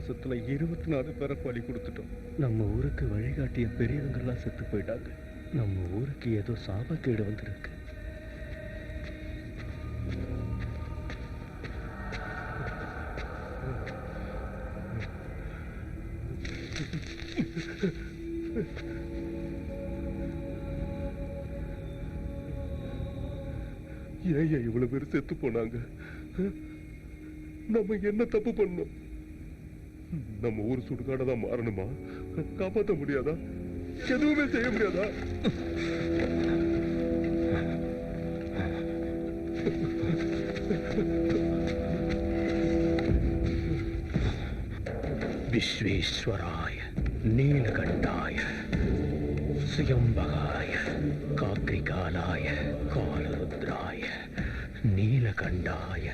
மாசத்துல இருபத்தி நாலு பேரை பலி கொடுத்துட்டோம். நம்ம ஊருக்கு வழிகாட்டிய பெரியவங்கெல்லாம் செத்து போயிட்டாங்க. நம்ம ஊருக்கு ஏதோ சாபக்கேடு வந்திருக்கு. ஏன் இவ்வளவு பேர் செத்து போனாங்க? நம்ம என்ன தப்பு பண்ணோம்? நம்ம ஊர் சுடுகாடா மாறணுமா? காப்பாற்ற முடியாதா? எதுவுமே செய்ய முடியாதா? விஸ்வேஸ்வராய நீலகண்டாய சுயம்பகாய காக்கிரிகாலாய காலருத்ராய. நீலகண்டாய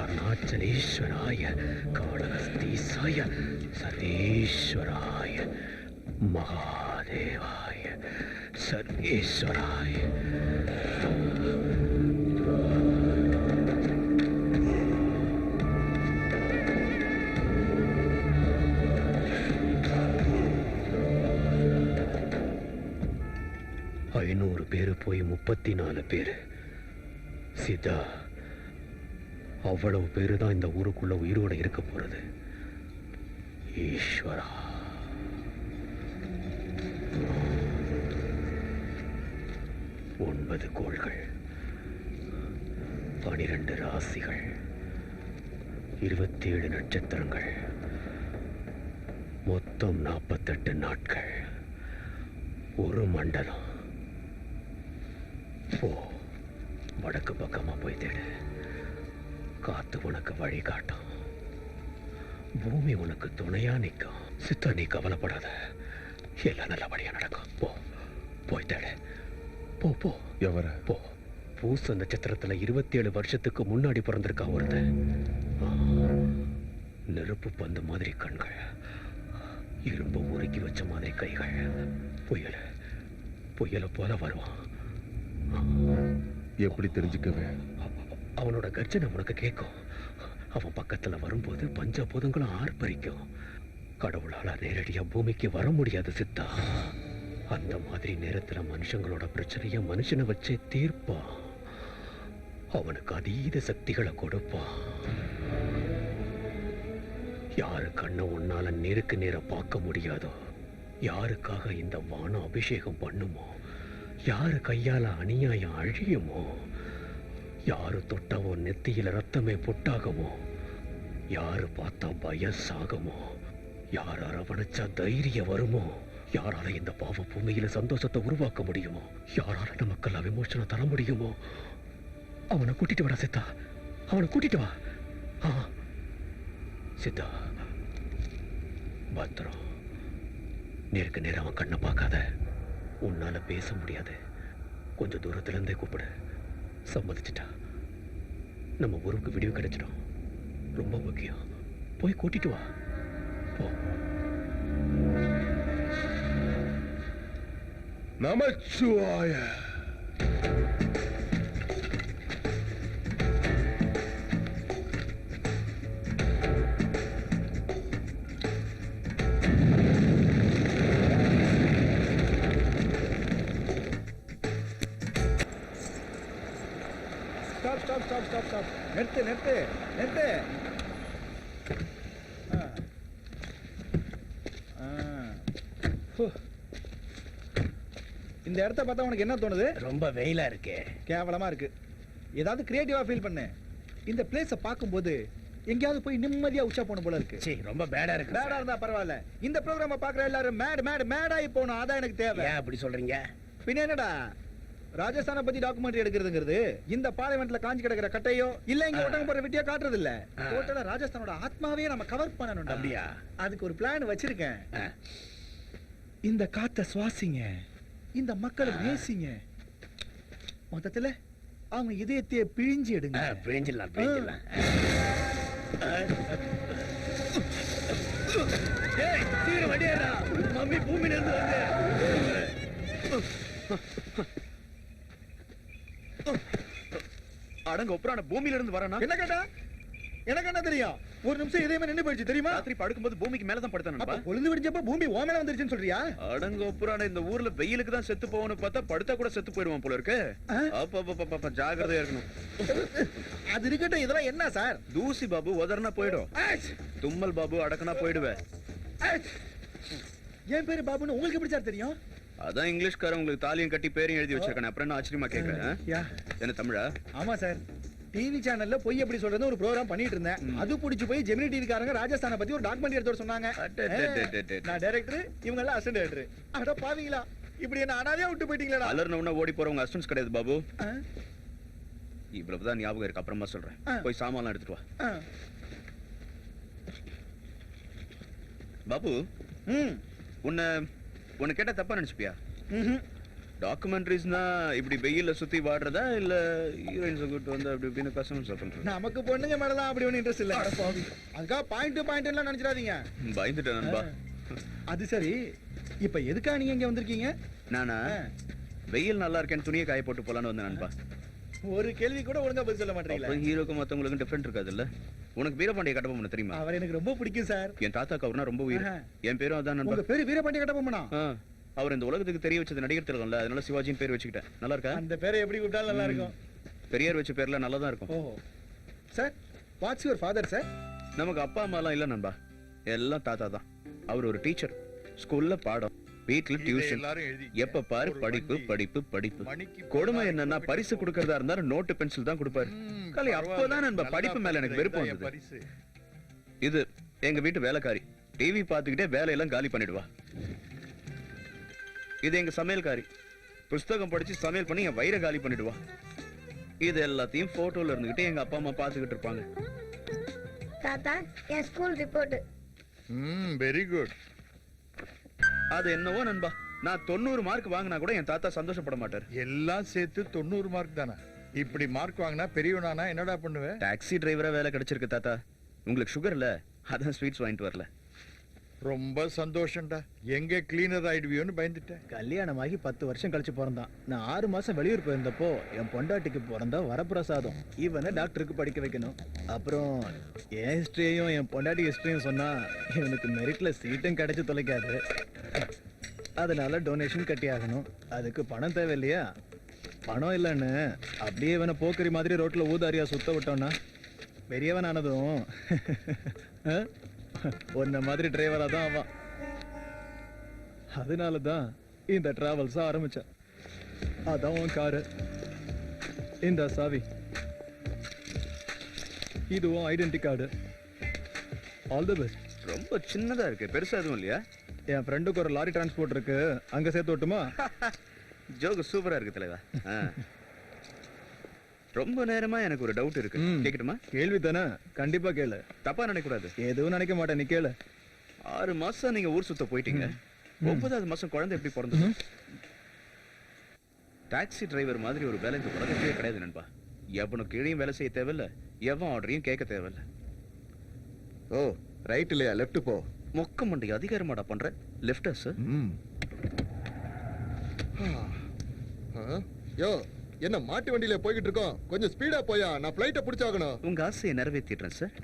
அருணாச்சலேஸ்வராய காளகஸ்தீசாய சதீஸ்வராய மகாதேவாய சர்வேஸ்வராய. ஐநூறு பேர் போய் முப்பத்தி நாலு பேர். சீதா அவ்வளவு பேரு தான் இந்த ஊருக்குள்ள உயிரோட இருக்க போறது. ஈஸ்வரா. ஒன்பது கோள்கள் பனிரெண்டு ராசிகள் இருபத்தேழு நட்சத்திரங்கள் மொத்தம் நாற்பத்தெட்டு நாட்கள். ஒரு மண்டலம். போ வடக்கு பக்கமாக போய் தேடு. காத்து உனக்கு வழி காட்டும் பூமி உனக்கு துணையா நிற்கும். சித்த நீ கவலைப்படாத. எல்லாம் நல்லபடியா நடக்கும். போ போய் தேடு. போ போ. எவர? போ. பூச நட்சத்திரத்துல இருபத்தி ஏழு வருஷத்துக்கு முன்னாடி பிறந்திருக்கான் ஒருத்தன் ஆ, நெருப்பு பந்து மாதிரி கண்கள். இரும்பு உருக்கி வச்ச மாதிரி கைகள். புயல். புயலை போல வருவான். எப்படி தெரிஞ்சுக்கவேன் அவனோட கர்ஜனை உனக்கு கேட்கும். அவன் பக்கத்துல வரும்போது பஞ்சபூதங்களும் ஆர்ப்பரிக்கும். கடவுளால நேரடியா பூமிக்கு வர முடியாது சித்தா. அந்த மாதிரி நேரத்துல மனுஷங்களோட பிரச்சனைய மனுஷனை வச்சே தீர்ப்பான். அவனுக்கு அதீத சக்திகளை கொடுப்பான். யாரு கண்ணை உன்னால நேருக்கு நேர பார்க்க முடியாதோ யாருக்காக இந்த வானம் அபிஷேகம் பண்ணுமோ யாரு கையால அநியாயம் அழியுமோ யாரு தொட்டவோ நெத்தியில ரத்தமே பொட்டாகமோ? யாரு பார்த்தா பயசாகமோ? யார் அரவணைச்சா தைரியம் வருமோ? யாரால இந்த பாவ பூமியில சந்தோஷத்தை உருவாக்க முடியுமோ? யாரால நமக்கெல்லாம் விமோசனம் தர முடியுமோ? அவனை கூட்டிட்டு வாடா சித்தா. அவனை கூட்டிட்டு வா. ஆ. சித்தா பத்திரம். நேருக்கு நேரம் அவன் கண்ணை பார்க்காத. உன்னால பேச முடியாது. கொஞ்சம் தூரத்துல இருந்தே கூப்பிடு. சம்மதிச்சிட்டா. நம்ம ஊருக்கு விடிவு கிடைச்சிடும். ரொம்ப முக்கியம். போய் கூட்டிட்டு வா. போ. நமச்சிவாய. ஸ்டாப் ஸ்டாப் ஸ்டாப் நிறுத்து நிறுத்து நிறுத்து. இந்த இடத்த பார்த்தா உனக்கு என்ன தோணுது? ரொம்ப வெயிலா இருக்கே. கேவலமா இருக்கு. ஏதாவது கிரியேட்டிவா ஃபீல் பண்ணு. இந்த பிளேஸ பார்க்கும்போது எங்கேயாவது போய் நிம்மதியா உச்சா போன போல இருக்கு. சீ ரொம்ப பேடா இருக்கு மேடா இருந்தா பரவாயில்ல. இந்த ப்ரோக்ராம பாக்குற எல்லாரும் மேட் மேட் மேடாகி போகணும். அதான் எனக்கு தேவை. அப்படி சொல்றீங்க? பின்ன என்னடா? ராஜஸ்தானை பத்தி டாக்குமெண்ட்ரி எடுக்கிறதுங்கிறது இந்த பார்லிமெண்ட்ல காஞ்சி கிடக்கிற கட்டையோ இல்ல இங்க ஒட்டங்க போற விட்டியோ காட்டுறது இல்ல. டோட்டலா ராஜஸ்தானோட ஆத்மாவே நம்ம கவர் பண்ணணும் அப்படியா? அதுக்கு ஒரு பிளான் வச்சிருக்கேன். இந்த காத்த சுவாசிங்க. இந்த மக்களை நேசிங்க. மொத்தத்துல அவங்க இதயத்தையே பிழிஞ்சு எடுங்க. பிழிஞ்சிடலாம் பிழிஞ்சிடலாம். மம்மி பூமியில இருந்து வந்து அடங்க ஒப்புறான பூமியில இருந்து வரணும் என்ன கேட்டா? எனக்கு என்ன தெரியும்? ஒரு நிமிஷம் இதே மாதிரி நின்னு போயிடுச்சு தெரியுமா? ராத்திரி படுக்கும்போது பூமிக்கு மேல தான் படுத்தானப்பா பொழுது விடிஞ்சப்ப பூமி ஓமேல வந்துருச்சுன்னு சொல்றியா? அடங்கோப்புறான இந்த ஊர்ல வெயிலுக்கு தான் செத்து போவனு பார்த்தா படுத்தா கூட செத்து போயிடுவான் போல இருக்கு? அப்ப ஜாக்கிரதையா இருக்கணும். அது இருக்கட்டும் இதெல்லாம் என்ன சார்? தூசி பாபு உதறனா போயிடும்! தும்மல் பாபு அடக்கனா போயிடுவேன்! என் பேரு பாபுன்னு உங்களுக்கு எப்படி சார் தெரியும்? அதான் இங்கிலீஷ்காரன் உங்களுக்கு தாலியும் கட்டி பேரையும் எழுதி வச்சிருக்கானே அப்புறம் என்ன ஆச்சரியமா கேக்குறேன் யா. என்ன தமிழா? ஆமா சார். டிவி சேனல்ல பொய் எப்படி சொல்றது ஒரு ப்ரோகிராம் பண்ணிட்டு இருந்தேன். அது புடிச்சு போய் ஜெமினி டிவிக்காரங்க ராஜஸ்தானை பத்தி ஒரு டாக்குமெண்ட்ரி எடுத்து சொன்னாங்க. நான் டைரக்டர் இவங்க எல்லாம் அசிஸ்டன்ட் டைரக்டர் அட பாவீங்களா? இப்படி என்ன அனாதையா விட்டு போயிட்டீங்களா அலர்ன உடனே ஓடி போறவங்க அஸ்டன்ஸ் கிடையாது பாபு. இவ்வளவுதான் ஞாபகம் இருக்கு அப்புறமா சொல்றேன். போய் சாமான்லாம் எடுத்துட்டு வா. பாபு உன்னை உன்னை கேட்டா தப்பா நினைச்சுப்பியா. டாக்குமெண்ட்ரிஸ்னா இப்படி வெயில்ல சுத்தி வாடுறதா இல்ல ஹீரோயின்ஸ் கூட்டு வந்து அப்படி இப்படின்னு கஸ்டமர்ஸ் பண்றது? நமக்கு பொண்ணுங்க மேலதான் அப்படி ஒண்ணு இன்ட்ரெஸ்ட் இல்ல. அதுக்காக பாயிண்ட் பாயிண்ட் எல்லாம் நினைச்சிடாதீங்க. பயந்துட்டேன் நண்பா. அது சரி. இப்ப எதுக்கா நீங்க இங்க வந்திருக்கீங்க? நானா. வெயில் நல்லா இருக்கேன்னு துணியை காய போட்டு போலான்னு வந்தேன் நண்பா. ஒரு கேள்வி கூட ஒழுங்கா பதில் சொல்ல மாட்டீங்களா? அப்ப ஹீரோக்கும் மத்தவங்களுக்கும் டிஃபரெண்ட் இருக்காதுல்ல? உனக்கு வீரபாண்டிய கட்டபொம்மன் தெரியுமா? அவர் எனக்கு ரொம்ப பிடிக்கும் சார். என் தாத்தாக்கு அவர்னா ரொம்ப உயிர். என் பேரும் அதான் நண்பா உங்க பேரு வீரபாண்டிய கட்டபொம்மனா அவர் இந்த உலகத்துக்கு தெரிய வச்சது நடிகர் திலகம்ல அதனால சிவாஜின்னு பேர் வச்சுக்கிட்டேன். நல்லா இருக்கா? அந்த பேரை எப்படி கூப்பிட்டாலும் நல்லா இருக்கும். பெரியார் வச்ச பேர்ல நல்லா தான் இருக்கும் sir what's your father sir. நமக்கு அப்பா அம்மா எல்லாம் இல்ல நண்பா. எல்லாம் தாத்தா தான். அவர் ஒரு டீச்சர். ஸ்கூல்ல பாடம். வீட்ல டியூஷன் எல்லாரும் எழுதி எப்ப பாரு படிப்பு. படிப்பு படிப்பு. கொடுமை என்னன்னா பரிசு கொடுக்கறதா இருந்தாலும் நோட்டு பென்சில் தான் கொடுப்பாரு. காலி. அப்பதான் நண்பா நல்லா படிப்பு மேல எனக்கு வந்தது. பரிசு. இது எங்க வீட்டு வேலைக்காரி. டிவி பார்த்துக்கிட்டே வேலையெல்லாம் காலி பண்ணிடுவா. இது எங்க சமையல்காரி. புஸ்தகம் படிச்சு சமையல் பண்ணி என் வயிறை காலி பண்ணிடுவா. இது எல்லாத்தையும் போட்டோல இருந்துகிட்டு எங்க அப்பா அம்மா பார்த்துக்கிட்டு இருப்பாங்க. தாத்தா என் ஸ்கூல் ரிப்போர்ட் ம் வெரி குட் அது என்னவோ நண்பா. நான் தொண்ணூறு மார்க் வாங்கினா கூட என் தாத்தா சந்தோஷப்பட மாட்டார். எல்லாம் சேர்த்து தொண்ணூறு மார்க் தானே? இப்படி மார்க் வாங்கினா பெரியவனானா என்னடா பண்ணுவேன் டாக்ஸி டிரைவரா வேலை கிடைச்சிருக்கு தாத்தா. உங்களுக்கு சுகர் இல்ல? அதான் ஸ்வீட்ஸ் வாங்கிட்டு வரல. ரொம்ப சந்தோஷம்டா. எங்க கிளீனர் ஆயிடுவியோன்னு பயந்துட்டேன். கல்யாணமாகி பத்து வருஷம் கழிச்சு பிறந்தான். நான் ஆறு மாசம் வெளியூர் போயிருந்தப்போ என் பொண்டாட்டிக்கு பிறந்தா வரப்பிரசாதம். இவனை டாக்டருக்கு படிக்க வைக்கணும். அப்புறம் என் ஹிஸ்டரியையும் என் பொண்டாட்டி ஹிஸ்டரியும் சொன்னா இவனுக்கு மெரிட்ல சீட்டும் கிடைச்சு தொலைக்காது. அதனால டொனேஷன் கட்டி ஆகணும் அதுக்கு பணம் தேவை இல்லையா பணம் இல்லைன்னு அப்படியே இவனை போக்கரி மாதிரி ரோட்ல ஊதாரியா சுத்த விட்டோம்னா பெரியவன் ஆனதும் உன்ன மாதிரி டிரைவரா தான் ஆவான் அதனால தான் இந்த டிராவல்ஸ் ஆரம்பிச்சேன். அதான் உன் காரு இந்த சாவி. இதுவும் identity card all the best ரொம்ப சின்னதா இருக்கு. பெருசா எதுவும் இல்லையா? என் ஃப்ரெண்டுக்கு ஒரு லாரி டிரான்ஸ்போர்ட் இருக்கு. அங்க சேர்த்து விட்டுமா? ஜோக்கு சூப்பரா இருக்கு தலைவா. ரொம்ப நேரமா எனக்கு ஒரு டவுட் இருக்கு. கேக்கட்டுமா? கேள்வி தானே கண்டிப்பா கேளு. தப்பா நினைக்க கூடாது எதுவும் நினைக்க மாட்டேன் நீ கேளு. ஆறு மாசம் நீங்க ஊர் சுத்த போயிட்டீங்க. ஒன்பதாவது மாசம் குழந்தை எப்படி பிறந்தது? டாக்ஸி டிரைவர் மாதிரி ஒரு வேலை இந்த உலகத்திலே கிடையாது நண்பா. எவனுக்கு கீழையும் வேலை செய்ய தேவையில்ல எவன் ஆர்டரையும் கேட்க தேவையில்ல. ஓ ரைட் இல்லையா? லெஃப்ட் போ. மொக்க மண்டை அதிகாரமாடா பண்ற? லெஃப்டர்ஸ் ம். யோ என்ன மாட்டு வண்டியில போய்கிட்டு இருக்கோம். கொஞ்சம் ஸ்பீடா போயா நான் பிளைட்ட பிடிச்சாகணும். உங்க ஆசையை நிறைவேற்றிடுறேன் சார்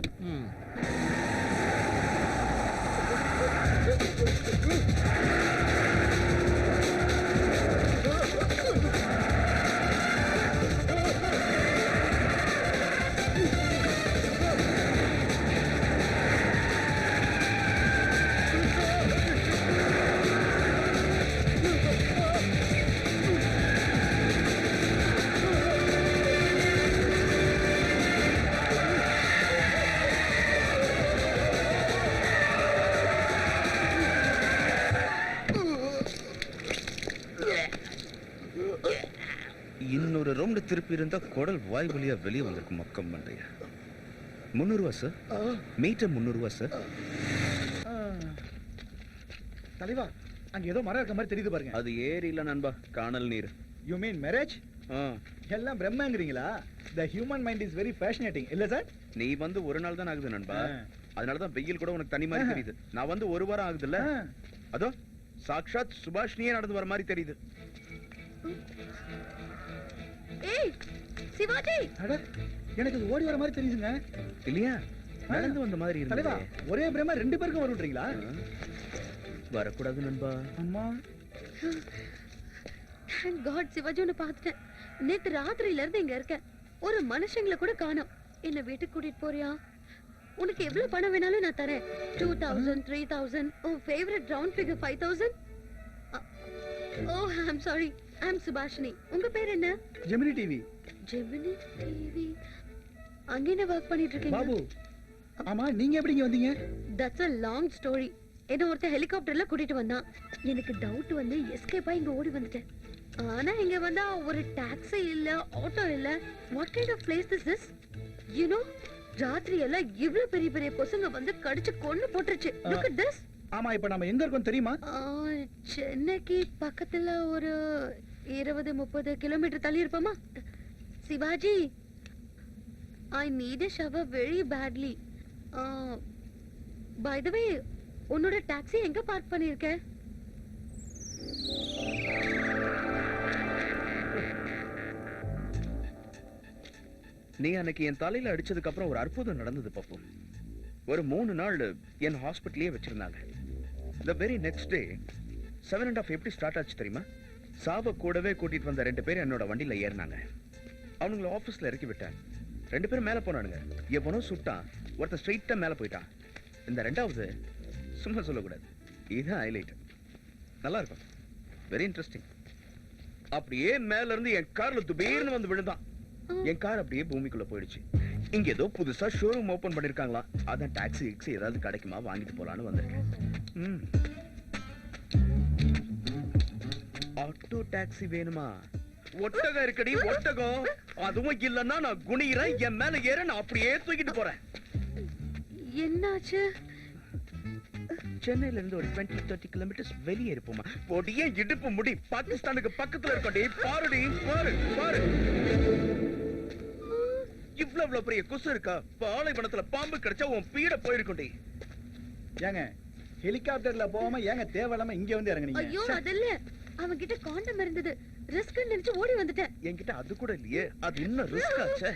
திருப்பி இருந்தா குடல் வாய் வழியா வெளியே வந்திருக்கும் மொக்கம் மண்டைய முந்நூறுவா சார் மீட்டர் முந்நூறுவா சார் தலைவா அங்க ஏதோ மரம் இருக்க மாதிரி தெரியுது பாருங்க. அது ஏரி இல்ல நண்பா காணல் நீர். யூ மீன் மேரேஜ் எல்லாம் பிரம்மங்கிறீங்களா? The human mind is very fascinating இல்ல சார் நீ வந்து ஒரு நாள் தான் ஆகுது நண்பா? ஆ. அதனாலதான் வெயில் கூட உனக்கு தனி மாதிரி. தெரியுது. நான் வந்து ஒரு வாரம் ஆகுதுல்ல? அதோ சாக்ஷாத் சுபாஷினியே நடந்து வர மாதிரி தெரியுது. ஏய் சிவாஜி. அட எனக்கு இது ஓடி வர மாதிரி தெரியுதுங்க. இல்லையா? நடந்து வந்த மாதிரி தலைவா இருந்தது ஒரே பிரேமா ரெண்டு பேருக்கும் வருன்றீங்களா வரக்கூடாது நண்பா. அம்மா. தேங்க் காட் சிவாஜி உன்னை பார்த்துட்டேன். நேத்து ராத்திரியில இருந்து இங்க இருக்கேன். ஒரு மனுஷங்களை கூட காணோம். என்ன வீட்டுக்கு கூட்டிட்டு போறியா? உனக்கு எவ்வளவு பணம் வேணாலும் நான் தரேன். டூ தௌசண்ட் த்ரீ தௌசண்ட் உன் favourite round figure five thousand oh I'm sorry I'm Subhashini உங்க பேர் என்ன? ஜெமினி டிவி ஜெமினி டிவி அங்க என்ன ஒர்க் பண்ணிட்டு இருக்கீங்க? பாபு ஆமா நீங்க எப்படிங்க வந்தீங்க? தட்ஸ் அ லாங் ஸ்டோரி என்ன ஒருத்தன் ஹெலிகாப்டர்ல கூட்டிட்டு வந்தான். எனக்கு டவுட் வந்து எஸ்கேப்பா இங்க ஓடி வந்துட்டேன். ஆனா இங்க வந்தா ஒரு டாக்ஸி இல்ல ஆட்டோ இல்ல. What kind of place this is you know ராத்திரி எல்லாம் இவ்ளோ பெரிய பெரிய பசங்க வந்து கடிச்சு கொன்னு போட்டுருச்சு. லுக் அட் திஸ் ஆமா இப்ப நம்ம எங்க இருக்கோம் தெரியுமா? சென்னைக்கு பக்கத்துல ஒரு இருபது முப்பது கிலோமீட்டர் தள்ளி இருப்போமா? Shivaji I need a very badly by the way உன்னோட டாக்ஸி எங்க பார்க் பண்ணிருக்க? நீ அன்னைக்கு என் தலையில அடிச்சதுக்கு அப்புறம் ஒரு அற்புதம் நடந்தது பப்பு. ஒரு மூணு நாள் என் ஹாஸ்பிட்டலே வச்சிருந்தாங்க. The very next day seven and half எப்படி ஸ்டார்ட் ஆச்சு தெரியுமா? சாவை கூடவே கூட்டிட்டு வந்த ரெண்டு பேரும் என்னோட வண்டியில ஏறினாங்க. அவனுங்களை ஆபீஸ்ல இறக்கி விட்டேன். ரெண்டு பேரும் மேல போனானுங்க. எவனும் சுட்டான். ஒருத்தன் ஸ்ட்ரைட்டா மேல போயிட்டான். இந்த ரெண்டாவது சும்மா சொல்லக்கூடாது. இதுதான் ஹைலைட் நல்லா இருக்கும். வெரி இன்ட்ரெஸ்டிங் அப்படியே மேல இருந்து என் கார்ல துபீர்னு வந்து விழுந்தான். என் கார் அப்படியே பூமிக்குள்ள போயிடுச்சு. இங்க ஏதோ புதுசா ஷோரூம் ஓபன் பண்ணிருக்காங்களா அதான் டாக்ஸி கிக்ஸி ஏதாவது கிடைக்குமா வாங்கிட்டு போலான்னு வந்திருக்கேன். ம். ஆட்டோ டாக்ஸி வேணுமா? ஒட்டகம் இருக்கடி ஒட்டகம். அதுவும் இல்லன்னா நான் குனிகிறேன் என் மேல ஏற நான் அப்படியே தூக்கிட்டு போறேன். என்னாச்சு? சென்னையில இருந்து ஒரு 20 தேர்ட்டி கிலோமீட்டர்ஸ் வெளியே இருப்போமா? பொடியே இடுப்பு முடி? பாகிஸ்தானுக்கு பக்கத்துல இருக்கடி பாருடி பாரு பாரு. இவ்வளவு இவ்வளவு பெரிய கொசு இருக்கா? பாலைவனத்துல பாம்பு கிடைச்சா உன் பீட போயிருக்கும்டி. ஏங்க ஹெலிகாப்டர்ல போகாம ஏங்க தேவையில்லாம இங்க வந்து ஐயோ இறங்குனீங்க அது அவன் கிட்ட காண்டம் இருந்தது. ரிஸ்க் நினைச்சு ஓடி வந்துட்டேன். என்கிட்ட அது கூட இல்லையே. அது இன்னும் ரிஸ்க் ஆச்சே?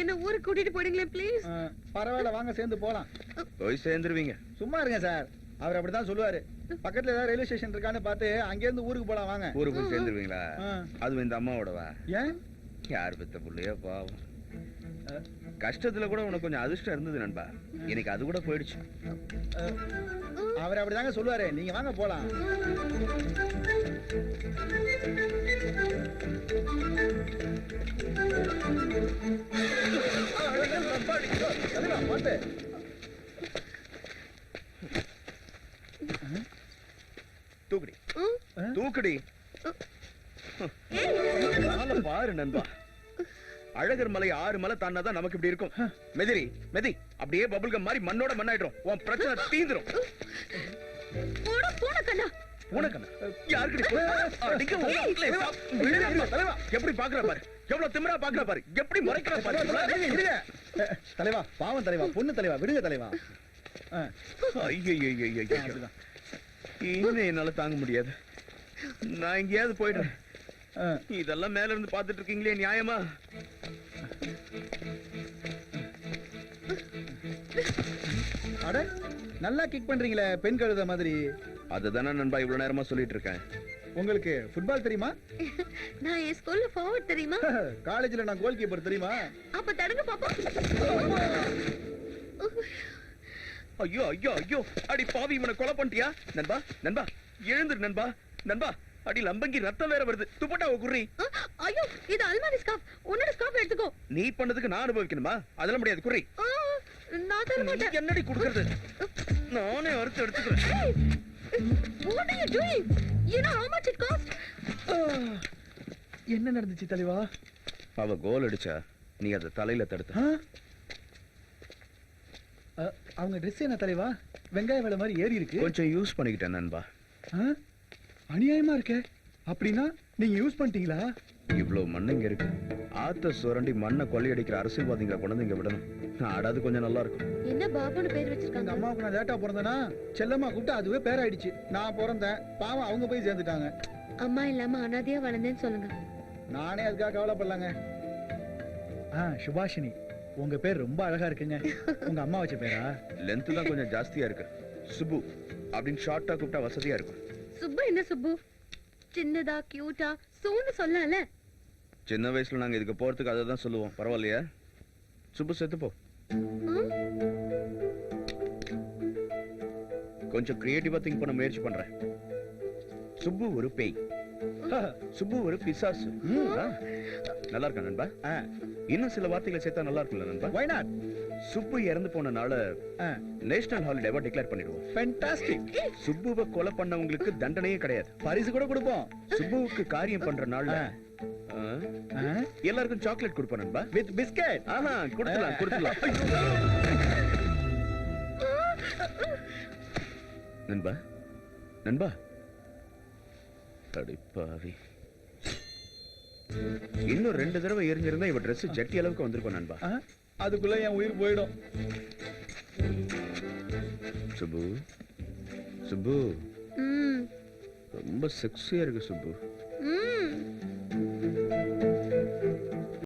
என்ன ஊருக்கு கூட்டிட்டு போயிடுங்களேன் ப்ளீஸ் பரவாயில்ல வாங்க சேர்ந்து போலாம். போய் சேர்ந்துருவீங்க. சும்மா இருங்க சார். அவர் அப்படிதான் சொல்லுவாரு. பக்கத்துல ஏதாவது ரயில்வே ஸ்டேஷன் இருக்கான்னு பார்த்து அங்க இருந்து ஊருக்கு போலாம் வாங்க. ஊருக்கு போய் சேர்ந்துருவீங்களா. அதுவும் இந்த அம்மாவோடவா? ஏன்? யார் பெத்த புள்ளையோ பாவம். கஷ்டத்துல கூட உனக்கு கொஞ்சம் அதிர்ஷ்டம் இருந்தது நண்பா. எனக்கு அது கூட போயிடுச்சு. அவர் அப்படிதாங்க சொல்லுவாரு. நீங்க வாங்க போலாம். தூக்குடி. தூக்குடி. பாரு நண்பா. அழகர் மலை ஆறு மலை தாண்டாதான் நமக்கு இப்படி இருக்கும். மெதிரி மெதி அப்படியே பபுல்கம் மாதிரி மண்ணோட மண்ணாயிடும். உன் பிரச்சனை தீந்துரும். போட போன கண்ணா. உனக்கு யாருக்கிட்ட அடிக்க உன் வீட்டுல சாப்~ விழுங்க, தலைவா. எப்படி பாக்குற பாரு. எவ்வளவு திமிரா பாக்குற பாரு. எப்படி முறைக்கிற பாரு. இருங்க, இருங்க. அஹ், தலைவா பாவம் தலைவா பொண்ணு தலைவா விடுங்க தலைவா. ஆ, ஐயோ அப்படிதான். இனிமே என்னால தாங்க முடியாது. நான் எங்கேயாவது போயிடுறேன். இதெல்லாம் மேல இருந்து பாத்துட்டு இருக்கீங்களே நியாயமா? அட நல்லா கிக் பண்றீங்களே பெண் கழுத மாதிரி. அதுதானே நண்பா இவ்வளவு நேரமா சொல்லிட்டு இருக்கேன். உங்களுக்கு ஃபுட்பால் தெரியுமா? நான் என் ஸ்கூல்ல ஃபார்வர்ட் தெரியுமா? காலேஜ்ல நான் கோல் கீப்பர் தெரியுமா? அப்ப தடுங்க பாப்பா ஐயோ ஐயோ ஐயோ. அடி பாவி இவனை கொலை பண்ணிட்டியா? நண்பா நண்பா எழுந்துரு நண்பா. நண்பா அடி லம்பங்கி ரத்தம் வேற வருது. துப்பட்டாவை குர்ரி ஐயோ இது அல்மாரி ஸ்கார்ஃப் உன்னோட ஸ்கார்ஃப் எடுத்துக்கோ. நீ பண்ணதுக்கு நான் அனுபவிக்கணுமா? அதெல்லாம் முடியாது குர்ரி நான் தர மாட்டேன். என்னடி குடுக்கறது? நானே அறுத்து எடுத்துக்கிறேன். what are you doing? You know how much it cost? என்ன நடந்துச்சு தலைவா? அவ கோல் அடிச்சா நீ அதை தலையில தடுத்த. அவங்க ட்ரெஸ் என்ன தலைவா? வெங்காய வேலை மாதிரி ஏறி இருக்கு. கொஞ்சம் யூஸ் பண்ணிக்கிட்டேன் நண்பா? அநியாயமா இருக்கே? அப்படின்னா நீங்க யூஸ் பண்ணிட்டீங்களா? இவ்வளவு மண்ணு இங்க இருக்கு. ஆத்த சுரண்டி மண்ணை கொள்ளையடிக்கிற அரசியல்வாதிகளை கொண்டு வந்து இங்க விடணும். ஆடாது கொஞ்சம் நல்லா இருக்கும். என்ன பாபுன்னு பேர் வச்சிருக்காங்க? அம்மாவுக்கு நான் லேட்டா பிறந்தேனா செல்லம்மா கூப்பிட்டு அதுவே பேராயிடுச்சு. நான் பிறந்தேன். பாவம் அவங்க போய் சேர்ந்துட்டாங்க. அம்மா இல்லாம அனாதையா வளர்ந்தேன்னு சொல்லுங்க. நானே அதுக்காக கவலைப்படலாங்க. ஆ சுபாஷினி உங்க பேர் ரொம்ப அழகா இருக்குங்க. உங்க அம்மா வச்ச பேரா? லென்த் தான் கொஞ்சம் ஜாஸ்தியா இருக்கு. சுப்பு அப்படின்னு ஷார்ட்டா கூப்பிட்டா வசதியா இருக்கும். சுப்பு என்ன சுப்பு? சின்னதா கியூட்டா சூன்னு சொல்லல. சின்ன வயசுல நாங்க இதுக்கு போறதுக்கு அதை தான் சொல்லுவோம். பரவாயில்லையா? சுப்பு செத்து போ. கொஞ்சம் கிரியேட்டிவா திங்க் பண்ண முயற்சி பண்றேன். சுப்பு ஒரு பேய். சுப்பு ஒரு பிசாசு. நல்லா இருக்கா நண்பா? இன்னும் சில வார்த்தைகளை சேர்த்தா நல்லா இருக்கும்ல நண்பா? Why not? சுப்பு இறந்து போனனால நேஷனல் ஹாலிடேவா டிக்ளேர் பண்ணிடுவோம். Fantastic. சுப்புவை கொலை பண்ணவங்களுக்கு தண்டனையே கிடையாது. பரிசு கூட கொடுப்போம். சுப்புவுக்கு காரியம் பண்ற நாள்ல எல்லாருக்கும் சாக்லேட் கொடுப்போம் நண்பா. With biscuit. ஆஹா கொடுத்துலாம் கொடுத்துலாம் நண்பா நண்பா அடிப்பாவி இன்னும் ரெண்டு தடவை எரிஞ்சிருந்தா இவ Dress ஜட்டி அளவுக்கு வந்திருக்கும் நண்பா. அதுக்குள்ள என் உயிர் போயிடும். சுப்பு சுப்பு. ம். ரொம்ப செக்ஸியா இருக்கு சுப்பு.